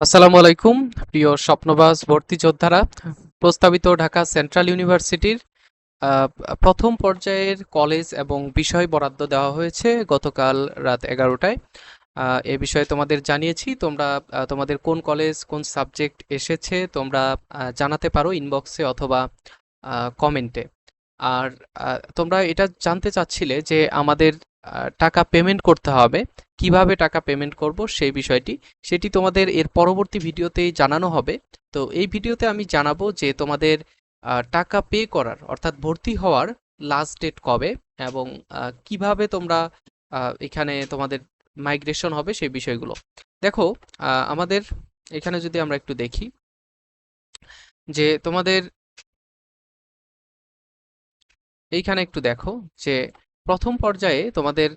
আসসালামু আলাইকুম, প্রিয় স্বপ্নবাজ ভর্তি যোদ্ধারা। প্রস্তাবিত ঢাকা সেন্ট্রাল ইউনিভার্সিটির প্রথম পর্যায়ের কলেজ এবং বিষয় বরাদ্দ দেওয়া হয়েছে গতকাল রাত এগারোটায়। এ বিষয়ে তোমাদের জানিয়েছি, তোমরা তোমাদের কোন কলেজ, কোন সাবজেক্ট এসেছে তোমরা জানাতে পারো ইনবক্সে অথবা কমেন্টে। আর তোমরা এটা জানতে চাচ্ছিলে যে আমাদের টাকা পেমেন্ট করতে হবে। কীভাবে টাকা পেমেন্ট করব সেই বিষয়টি, সেটি তোমাদের এর পরবর্তী ভিডিওতেই জানানো হবে। তো এই ভিডিওতে আমি জানাব যে তোমাদের টাকা পে করার, অর্থাৎ ভর্তি হওয়ার লাস্ট ডেট কবে এবং কীভাবে তোমরা এখানে তোমাদের মাইগ্রেশন হবে সেই বিষয়গুলো। দেখো আমাদের এখানে যদি আমরা একটু দেখি যে তোমাদের এইখানে একটু দেখো যে প্রথম পর্যায়ে তোমাদের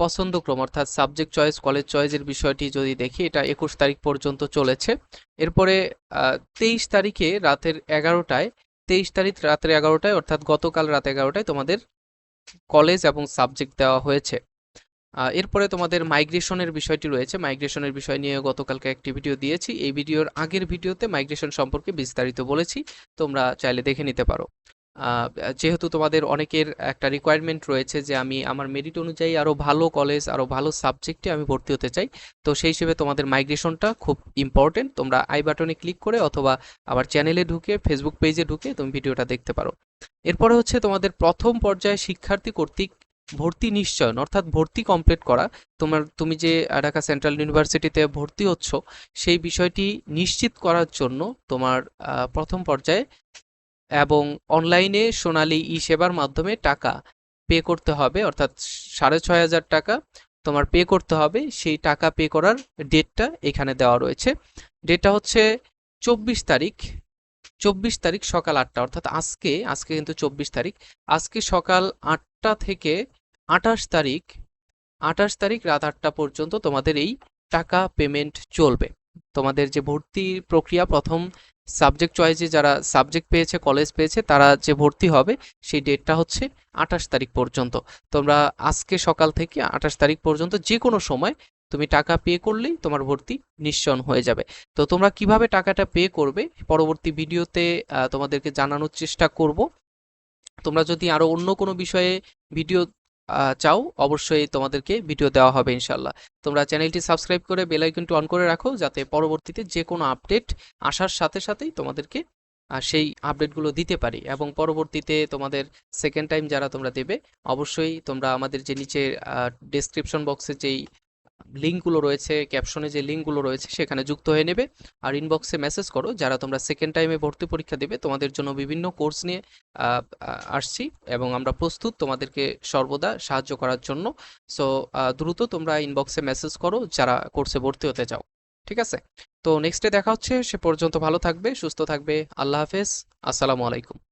পছন্দক্রম, অর্থাৎ সাবজেক্ট চয়েস কলেজ চয়েসের বিষয়টি যদি দেখি, এটা একুশ তারিখ পর্যন্ত চলেছে। এরপরে তেইশ তারিখে রাতের এগারোটায়, তেইশ তারিখ রাতের এগারোটায়, অর্থাৎ গতকাল রাত এগারোটায় তোমাদের কলেজ এবং সাবজেক্ট দেওয়া হয়েছে। এরপরে তোমাদের মাইগ্রেশনের বিষয়টি রয়েছে। মাইগ্রেশনের বিষয় নিয়ে গতকালকে একটি ভিডিও দিয়েছি। এই ভিডিওর আগের ভিডিওতে মাইগ্রেশন সম্পর্কে বিস্তারিত বলেছি। তোমরা চাইলে দেখে নিতে পারো। যেহেতু তোমাদের অনেকের একটা রিকোয়ারমেন্ট রয়েছে যে আমি আমার মেরিট অনুযায়ী আরও ভালো কলেজ আরও ভালো সাবজেক্টে আমি ভর্তি হতে চাই, তো সেই হিসেবে তোমাদের মাইগ্রেশনটা খুব ইম্পর্টেন্ট তোমরা আই বাটনে ক্লিক করে অথবা আবার চ্যানেলে ঢুকে ফেসবুক পেজে ঢুকে তুমি ভিডিওটা দেখতে পারো। এরপরে হচ্ছে তোমাদের প্রথম পর্যায়ে শিক্ষার্থী কর্তৃক ভর্তি নিশ্চয়ন, অর্থাৎ ভর্তি কমপ্লিট করা। তোমার, তুমি যে ঢাকা সেন্ট্রাল ইউনিভার্সিটিতে ভর্তি হচ্ছ, সেই বিষয়টি নিশ্চিত করার জন্য তোমার প্রথম পর্যায়ে এবং অনলাইনে সোনালী ই সেবার মাধ্যমে টাকা পে করতে হবে, অর্থাৎ সাড়ে ছয় হাজার টাকা তোমার পে করতে হবে, সেই টাকা পে করার ডেটটা এখানে দেওয়া রয়েছে। ডেটটা হচ্ছে চব্বিশ তারিখ চব্বিশ তারিখ সকাল আটটা, অর্থাৎ আজকে আজকে কিন্তু চব্বিশ তারিখ, আজকে সকাল আটটা থেকে আঠাশ তারিখ আঠাশ তারিখ রাত আটটা পর্যন্ত তোমাদের এই টাকা পেমেন্ট চলবে। তোমাদের যে ভর্তি প্রক্রিয়া, প্রথম সাবজেক্ট চয়েসে যারা সাবজেক্ট পেয়েছে কলেজ পেয়েছে, তারা যে ভর্তি হবে, সেই ডেটটা হচ্ছে আঠাশ তারিখ পর্যন্ত। তোমরা আজকে সকাল থেকে আঠাশ তারিখ পর্যন্ত যে কোনো সময় তুমি টাকা পে করলেই তোমার ভর্তি নিশ্চয়ন হয়ে যাবে। তো তোমরা কীভাবে টাকাটা পে করবে, পরবর্তী ভিডিওতে তোমাদেরকে জানানোর চেষ্টা করব। তোমরা যদি আরও অন্য কোনো বিষয়ে ভিডিও চাও, অবশ্যই তোমাদেরকে ভিডিও দেওয়া হবে ইনশাল্লাহ তোমরা চ্যানেলটি সাবস্ক্রাইব করে বেল অন করে রাখো, যাতে পরবর্তীতে যে কোনো আপডেট আসার সাথে সাথেই তোমাদেরকে সেই আপডেটগুলো দিতে পারি। এবং পরবর্তীতে তোমাদের সেকেন্ড টাইম যারা তোমরা দেবে, অবশ্যই তোমরা আমাদের যে নিচে ডেসক্রিপশন বক্সে যেই লিঙ্কগুলো রয়েছে, ক্যাপশনে যে লিঙ্কগুলো রয়েছে সেখানে যুক্ত হয়ে নেবে। আর ইনবক্সে মেসেজ করো, যারা তোমরা সেকেন্ড টাইমে ভর্তি পরীক্ষা দেবে, তোমাদের জন্য বিভিন্ন কোর্স নিয়ে আসছি এবং আমরা প্রস্তুত তোমাদেরকে সর্বদা সাহায্য করার জন্য। সো দ্রুত তোমরা ইনবক্সে মেসেজ করো, যারা কোর্সে ভর্তি হতে চাও। ঠিক আছে? তো নেক্সটে দেখা হচ্ছে, সে পর্যন্ত ভালো থাকবে, সুস্থ থাকবে। আল্লাহ হাফেজ। আসসালামু আলাইকুম।